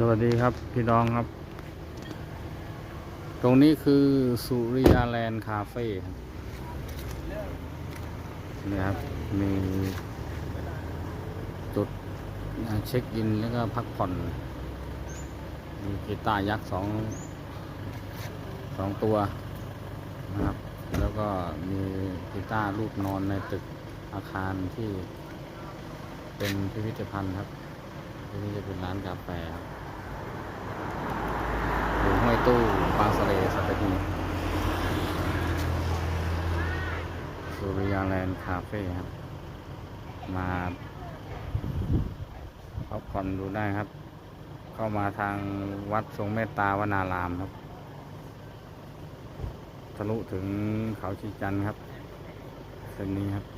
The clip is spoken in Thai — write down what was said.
สวัสดีครับพี่น้องครับ ตรงนี้คือสุริยาแลนด์คาเฟ่ครับนี่ครับ มีจุดเช็คอินแล้วก็พักผ่อน มีกีตาร์ยักษ์สองสองตัวนะครับ แล้วก็มีกีตาร์รูปนอนในตึกอาคารที่เป็นพิพิธภัณฑ์ครับที่นี่จะเป็นร้านกาแฟครับ ตู้บางสะเลสัตหีบสุริยาแลนด์คาเฟ่ครับ มาพักผ่อนดูได้ครับ เข้ามาทางวัดทรงเมตตาวนารามครับ ทะลุถึงเขาชีจันครับเส้นนี้ครับ